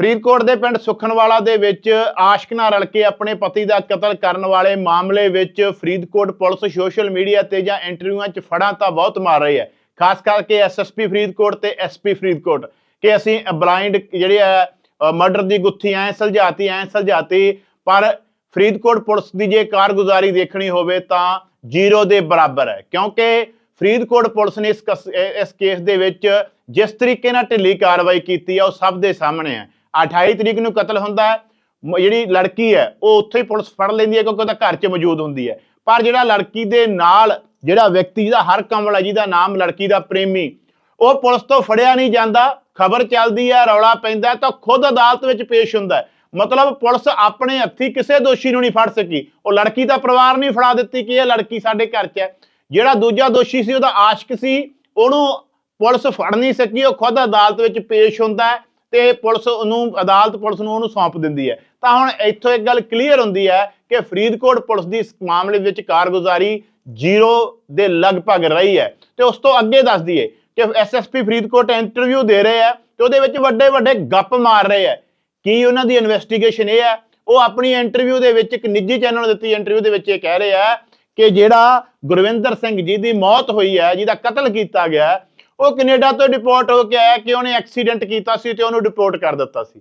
ਫਰੀਦਕੋਟ ਦੇ ਪਿੰਡ ਸੁਖਨਵਾਲਾ ਦੇ ਵਿੱਚ ਆਸ਼ਕ ਨਾਲ ਰਲ ਕੇ ਆਪਣੇ ਪਤੀ ਦਾ ਕਤਲ ਕਰਨ ਵਾਲੇ ਮਾਮਲੇ ਵਿੱਚ ਫਰੀਦਕੋਟ ਪੁਲਿਸ ਸੋਸ਼ਲ ਮੀਡੀਆ ਤੇ ਜਾਂ ਇੰਟਰਵਿਊਆਂ 'ਚ ਫੜਾਂ ਤਾਂ ਬਹੁਤ ਮਾਰ ਰਹੀ ਹੈ। ਖਾਸ ਕਰਕੇ ਐਸਐਸਪੀ ਫਰੀਦਕੋਟ ਤੇ ਐਸਪੀ ਫਰੀਦਕੋਟ ਕਿ ਅਸੀਂ ਬਲਾਈਂਡ ਜਿਹੜੇ ਆ ਮਰਡਰ ਦੀ ਗੁੱਥੀ ਐ ਸੁਲਝਾਤੀ ਐ ਸੁਲਝਾਤੀ, ਪਰ ਫਰੀਦਕੋਟ ਪੁਲਿਸ ਦੀ ਜੇ ਕਾਰਗੁਜ਼ਾਰੀ ਦੇਖਣੀ ਹੋਵੇ ਤਾਂ ਜ਼ੀਰੋ ਦੇ ਬਰਾਬਰ ਹੈ। ਕਿਉਂਕਿ ਫਰੀਦਕੋਟ ਪੁਲਿਸ ਨੇ ਇਸ ਕਸ- ਇਸ ਕੇਸ ਦੇ ਵਿੱਚ ਜਿਸ ਤਰੀਕੇ ਨਾਲ ਢਿੱਲੀ ਕਾਰਵਾਈ ਕੀਤੀ ਹੈ ਉਹ ਸਭ ਦੇ ਸਾਹਮਣੇ ਹੈ। 28 ਤਰੀਕ ਨੂੰ ਕਤਲ ਹੁੰਦਾ ਹੈ, ਮ- ਜਿਹੜੀ ਲੜਕੀ ਹੈ, ਉਹ ਉੱਥੇ ਹੀ ਪੁਲਿਸ ਫੜ ਲੈਂਦੀ ਹੈ ਕਿਉਂਕਿ ਉਹਦਾ ਘਰ 'ਚ ਮੌਜੂਦ ਹੁੰਦੀ ਹੈ। ਪਰ ਜਿਹੜਾ ਲੜਕੀ ਦੇ ਨਾਲ ਜਿਹੜਾ ਵਿਅਕਤੀ ਜਿਹਦਾ ਹਰ ਕਮਲ ਹੈ ਜਿਹਦਾ ਨਾਮ ਲੜਕੀ ਦਾ ਪ੍ਰੇਮੀ, ਉਹ ਪੁਲਿਸ ਤੋਂ ਫੜਿਆ ਨਹੀਂ ਜਾਂਦਾ, ਖਬਰ ਚੱਲਦੀ ਹੈ, ਰੌਲਾ ਪੈਂਦਾ ਹੈ, ਤਾਂ ਖੁਦ ਅਦਾਲਤ ਵਿੱਚ ਪੇਸ਼ ਹੁੰਦਾ ਮਤਲਬ ਪੁਲਿਸ ਆਪਣੇ ਹੱਥੀ ਕਿਸੇ ਦੋਸ਼ੀ ਨੂੰ ਨਹੀਂ ਫੜ ਸਕੀ। ਉਹ ਲੜਕੀ ਦਾ ਪਰਿਵਾਰ ਨਹੀਂ ਫੜਾ ਦਿੱਤੀ ਕਿ ਇਹ ਲੜਕੀ ਸਾਡੇ ਘਰ 'ਚ ਹੈ। ਜਿਹੜਾ ਦੂਜਾ ਦੋਸ਼ੀ ਸੀ, ਉਹਦਾ ਆਸ਼ਕ ਸੀ, ਉਹਨੂੰ ਪੁਲਿਸ ਫੜ ਨਹੀਂ ਸਕੀ, ਉਹ ਖੁਦ ਅਦਾਲਤ ਵਿੱਚ ਪੇਸ਼ ਹੁੰਦਾ ਹੈ। ਤੇ ਪੁਲਿਸ ਉਹਨੂੰ, ਅਦਾਲਤ ਪੁਲਿਸ ਨੂੰ ਉਹਨੂੰ ਸੌਂਪ ਦਿੰਦੀ ਹੈ। ਤਾਂ ਹੁਣ ਇੱਥੋਂ ਇੱਕ ਗੱਲ ਕਲੀਅਰ ਹੁੰਦੀ ਹੈ ਕਿ ਫਰੀਦਕੋਟ ਪੁਲਿਸ ਦੀ ਇਸ ਮਾਮਲੇ ਵਿੱਚ ਕਾਰਗੁਜ਼ਾਰੀ ਜ਼ੀਰੋ ਦੇ ਲਗਭਗ ਰਹੀ ਹੈ। ਤੇ ਉਸ ਤੋਂ ਅੱਗੇ ਦੱਸ ਦਈਏ ਕਿ ਐਸਐਸਪੀ ਫਰੀਦਕੋਟ ਇੰਟਰਵਿਊ ਦੇ ਰਹੇ ਆ ਤੇ ਉਹਦੇ ਵਿੱਚ ਵੱਡੇ ਵੱਡੇ ਗੱਪ ਮਾਰ ਰਹੇ ਆ ਕੀ ਉਹਨਾਂ ਦੀ ਇਨਵੈਸਟੀਗੇਸ਼ਨ ਇਹ ਹੈ? ਉਹ ਆਪਣੀ ਇੰਟਰਵਿਊ ਦੇ ਵਿੱਚ ਇੱਕ ਨਿੱਜੀ ਚੈਨਲ ਦਿੱਤੀ ਇੰਟਰਵਿਊ ਦੇ ਵਿੱਚ ਇਹ ਕਹਿ ਰਹੇ ਆ ਕਿ ਜਿਹੜਾ ਗੁਰਵਿੰਦਰ ਸਿੰਘ ਜੀ ਦੀ ਮੌਤ ਹੋਈ ਹੈ, ਜਿਹਦਾ ਕਤਲ ਕੀਤਾ ਗਿਆ ਉਹ ਕੈਨੇਡਾ ਤੋਂ ਡਿਪੋਰਟ ਹੋ ਕੇ ਆਇਆ ਕਿ ਉਹਨੇ ਐਕਸੀਡੈਂਟ ਕੀਤਾ ਸੀ ਤੇ ਉਹਨੂੰ ਡਿਪੋਰਟ ਕਰ ਦਿੱਤਾ ਸੀ?